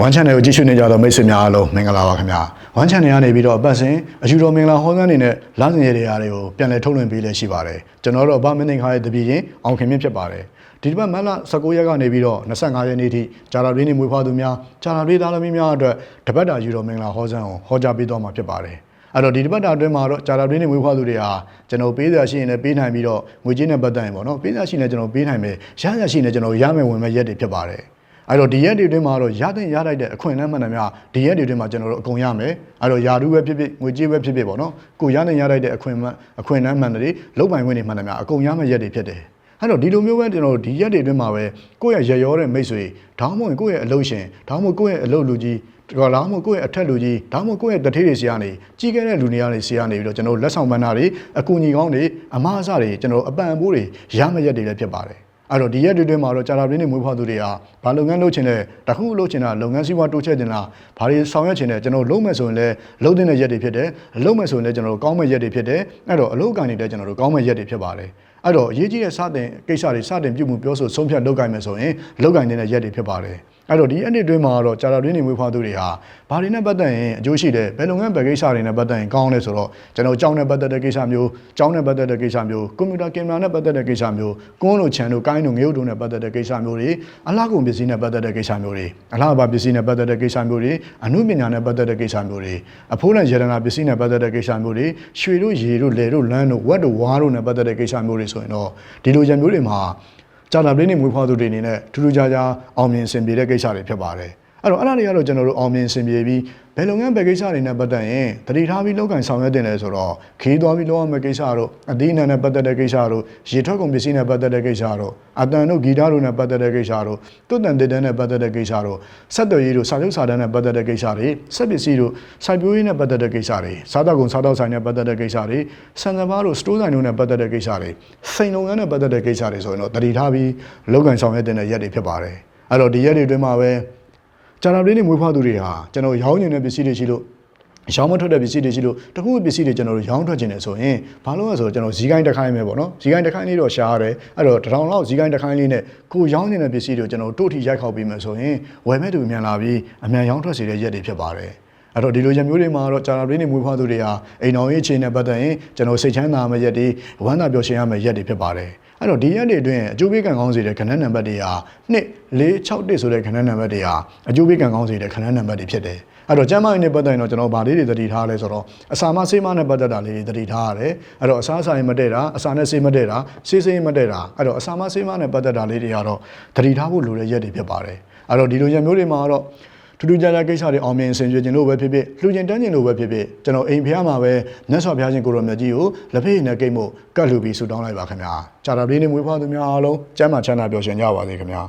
ဝမ်ချန်နယ်ကိုကြည့်ရှုနေကြတော့မိတ်ဆွေများအားလုံးမင်္ဂလာပါခင်ဗျာဝမ်ချန်နယ်ကနေပြီးတော့အပတ်စဉ်အယူတော်မင်္ဂလာဟောစန်းနေနဲ့လမ်းစဉ်ရည်တွေတွေကိုပြန်လည်ထုတ်လွှင့်ပေးလည်းရှိပါတယ်ကျွန်တော်တို့အဘမင်းသင်္ခါရဲ့တပည့်ရင်အောင်ခင်မြင့်ဖြစ်ပါတယ်ဒီတစ်ပတ်မတ်လ19ရက်ကနေပြီးတော့25ရက်နေ့ထိဂျာလာရင်းနေမွေးဖွားသူများဂျာလာရေးသားသမီးများအတွက်တပတ်တာယူတော်မင်္ဂလာဟောစန်းကိုဟောကြားပေးသွားမှာဖြစ်ပါတယ်အဲ့တော့ဒီတစ်ပတ်တာအတွင်းမှာတော့ဂျာလာရင်းနေမွေးဖွားသူတွေဟာကျွန်တော်ပေးစရာရှိရင်လည်းပေးနိုင်ပြီးတော့ငွေကြေးနဲ့ပတ်သက်ရင်ပေါ့နော်ပေးစရာရှိရင်လည်းကျွန်တော်ပေးနိုင်မယ်ရရရှိရင်လည်းကျွန်တော်ရမယ်ဝင်မဲ့ရက်တွေဖြစ်ပါတယ် အဲ့တော့ဒီရက်တွေအတွင်းမှာတော့ရတဲ့ရလိုက်တဲ့အခွင့်အလမ်းမှန်တယ်များဒီရက်တွေအတွင်းမှာကျွန်တော်တို့အကုန်ရမယ်အဲ့တော့ယာတူပဲဖြစ်ဖြစ်ငွေကြေးပဲဖြစ်ဖြစ်ပေါ့နော်ကိုရတဲ့ရလိုက်တဲ့အခွင့်အမှန်အခွင့်အလမ်းမှန်တယ်လုတ်ပိုင်ခွင့်တွေမှန်တယ်များအကုန်ရမယ့်ရက်တွေဖြစ်တယ်အဲ့တော့ဒီလိုမျိုးပဲကျွန်တော်တို့ဒီရက်တွေအတွင်းမှာပဲကိုယ့်ရဲ့ရရောတဲ့မိတ်ဆွေဒါမှမဟုတ်ကိုယ့်ရဲ့အလုပ်ရှင်ဒါမှမဟုတ်ကိုယ့်ရဲ့အလုပ်လူကြီးဒါလားမဟုတ်ကိုယ့်ရဲ့အထက်လူကြီးဒါမှမဟုတ်ကိုယ့်ရဲ့တထေးတွေဆီကနေကြီးခဲ့တဲ့လူတွေကနေဆီကနေပြီးတော့ကျွန်တော်တို့လက်ဆောင်ပန်းတာတွေအကူအညီကောင်းတွေအမားအစတွေကျွန်တော်တို့အပံ့အပိုးတွေရမယ့်ရက်တွေလည်းဖြစ်ပါတယ် အဲ့တော့ဒီရက်တွေတွင်းမှာတော့ကြာတာပြင်းနေမွေးဖွားသူတွေကဘာလုပ်ငန်းလုပ်ချင်လဲတခုလုပ်ချင်တာလုပ်ငန်းစီးပွားတိုးချဲ့ချင်တာဘာတွေဆောင်ရွက်ချင်လဲကျွန်တော်လုပ်မယ်ဆိုရင်လည်းလုပ်တဲ့ရက်တွေဖြစ်တယ်လုပ်မယ်ဆိုရင်လည်းကျွန်တော်တို့ကောင်းမဲ့ရက်တွေဖြစ်တယ်အဲ့တော့အလုပ်ကန်တွေလည်းကျွန်တော်တို့ကောင်းမဲ့ရက်တွေဖြစ်ပါတယ်အဲ့တော့အရေးကြီးတဲ့စတင်ကိစ္စတွေစတင်ပြုမှုပြောဆိုဆုံးဖြတ်လုပ်ကိုင်မယ်ဆိုရင်လုပ်ကိုင်တဲ့ရက်တွေဖြစ်ပါတယ် အဲ့တော့ဒီအနှစ်တွင်းမှာတော့ကြာတာတွင်းနေမွေးဖွားသူတွေဟာဘာတွေနဲ့ပတ်သက်ရင်အကျိုးရှိတယ်ဘယ်လုပ်ငန်းဘယ်ကိစ္စတွေနဲ့ပတ်သက်ရင်ကောင်းလဲဆိုတော့ကျွန်တော်ကြောင်းနဲ့ပတ်သက်တဲ့ကိစ္စမျိုးကြောင်းနဲ့ပတ်သက်တဲ့ကိစ္စမျိုးကွန်ပျူတာကင်မရာနဲ့ပတ်သက်တဲ့ကိစ္စမျိုးကွန်းလို့ခြံလို့ကိုင်းလို့ငရုတ်တို့နဲ့ပတ်သက်တဲ့ကိစ္စမျိုးတွေအလားကုန်ပစ္စည်းနဲ့ပတ်သက်တဲ့ကိစ္စမျိုးတွေအလားပါပစ္စည်းနဲ့ပတ်သက်တဲ့ကိစ္စမျိုးတွေအမှုပညာနဲ့ပတ်သက်တဲ့ကိစ္စမျိုးတွေအဖိုးနဲ့ရတနာပစ္စည်းနဲ့ပတ်သက်တဲ့ကိစ္စမျိုးတွေရွှေတို့ရေတို့လယ်တို့လမ်းတို့ဝက်တို့ဝါးတို့နဲ့ပတ်သက်တဲ့ကိစ္စမျိုးတွေဆိုရင်တော့ဒီလိုရံမျိုးတွေမှာ ကြာတာပလေးနေမွေးဖွားသူတွေအနေနဲ့ထူးထူးခြားခြားအောင်မြင်ဆင်ပြေတဲ့ကိစ္စတွေဖြစ်ပါတယ် အဲ့တော့အဲ့ဒါတွေကတော့ကျွန်တော်တို့အောင်မြင်ဆင်ပြေပြီးဘယ်လုပ်ငန်းဘယ်ကိစ္စတွေနဲ့ပတ်သက်ရင်တတိထားပြီးလောက်ကင်ဆောင်ရွက်တင်လဲဆိုတော့ခီးသွားပြီးလောရမယ့်ကိစ္စတို့အသီးအနှံနဲ့ပတ်သက်တဲ့ကိစ္စတို့ရေထွက်ကုန်ပစ္စည်းနဲ့ပတ်သက်တဲ့ကိစ္စတို့အတန်တို့ဂီတတို့နဲ့ပတ်သက်တဲ့ကိစ္စတို့တွတ်တန်တစ်တန်းနဲ့ပတ်သက်တဲ့ကိစ္စတို့ဆက်သွယ်ရေးတို့စာချုပ်စာတမ်းနဲ့ပတ်သက်တဲ့ကိစ္စတွေဆက်ပစ္စည်းတို့စိုက်ပျိုးရေးနဲ့ပတ်သက်တဲ့ကိစ္စတွေစားတောက်ကုန်စားတောက်ဆိုင်နဲ့ပတ်သက်တဲ့ကိစ္စတွေဆန်စပါးတို့စတိုးဆိုင်တို့နဲ့ပတ်သက်တဲ့ကိစ္စတွေစိန်လုပ်ငန်းနဲ့ပတ်သက်တဲ့ကိစ္စတွေဆိုရင်တော့တတိထားပြီးလောက်ကင်ဆောင်ရွက်တင်တဲ့ရက်တွေဖြစ်ပါတယ်အဲ့တော့ဒီရက်တွေအတွင်းမှာပဲ ဂျာနာပလေးတွေမွေးဖွားသူတွေဟာကျွန်တော်ရောင်းနေတဲ့ပစ္စည်းတွေရှိလို့ရောင်းမထွက်တဲ့ပစ္စည်းတွေရှိလို့တခုပစ္စည်းတွေကျွန်တော်တို့ရောင်းထွက်ခြင်းတယ်ဆိုရင်ဘာလို့လဲဆိုတော့ကျွန်တော်ဇီးကိုင်းတစ်ခိုင်းပဲပေါ့နော်ဇီးကိုင်းတစ်ခိုင်းလေးတော့ရှားရတယ်အဲ့တော့တစ်ထောင်လောက်ဇီးကိုင်းတစ်ခိုင်းလေးနဲ့ကိုရောင်းနေတဲ့ပစ္စည်းတွေကိုကျွန်တော်တို့တို့ထိရိုက်ခောက်ပြီးမယ်ဆိုရင်ဝယ်မဲ့သူမြန်လာပြီးအမြန်ရောင်းထွက်စေတဲ့ရက်တွေဖြစ်ပါတယ်အဲ့တော့ဒီလိုရမျိုးတွေမှာတော့ဂျာနာပလေးတွေမွေးဖွားသူတွေဟာအိမ်တော်ရေးအခြေနဲ့ပတ်သက်ရင်ကျွန်တော်စိတ်ချမ်းသာမယ့်ရက်တွေဝမ်းသာပျော်ရွှင်ရမယ့်ရက်တွေဖြစ်ပါတယ် အဲ့တော့ဒီရက်တွေအတွင်းအကျိုးပေးကံကောင်းစေတဲ့ခဏနံပါတ်တွေဟာ2 4 6 1ဆိုတဲ့ခဏနံပါတ်တွေဟာအကျိုးပေးကံကောင်းစေတဲ့ခဏနံပါတ်တွေဖြစ်တယ်အဲ့တော့ကျမ်းမာရေးနဲ့ပတ်သက်ရင်တော့ကျွန်တော်ဗာလေးတွေသတိထားလဲဆိုတော့အစာမဆေးမနဲ့ပတ်သက်တာလေးတွေသတိထားရတယ်အဲ့တော့အစာအစာရင်မတည့်တာအစာနဲ့ဆေးမတည့်တာဆေးဆေးမတည့်တာအဲ့တော့အစာမဆေးမနဲ့ပတ်သက်တာလေးတွေကတော့သတိထားဖို့လိုတဲ့ရက်တွေဖြစ်ပါတယ်အဲ့တော့ဒီလိုရက်မျိုးတွေမှာတော့ ထူးထူးခြားခြားကိစ္စတွေအောင်မြင်ဆင်ခြင်ခြင်းလို့ပဲဖြစ်ဖြစ်လှူကျင်တန်းခြင်းလို့ပဲဖြစ်ဖြစ်ကျွန်တော်အိမ်ဖျားမှာပဲမြတ်စွာဘုရားရှင်ကိုရောမြတ်ကြီးကိုလက်ဖေးနဲ့ကိတ်မို့ကတ်လှူပြီးဆုတောင်းလိုက်ပါခင်ဗျာကြာတာလေးနေမွေးဖွားသူများအားလုံးကျမ်းမာချမ်းသာပျော်ရွှင်ကြပါစေခင်ဗျာ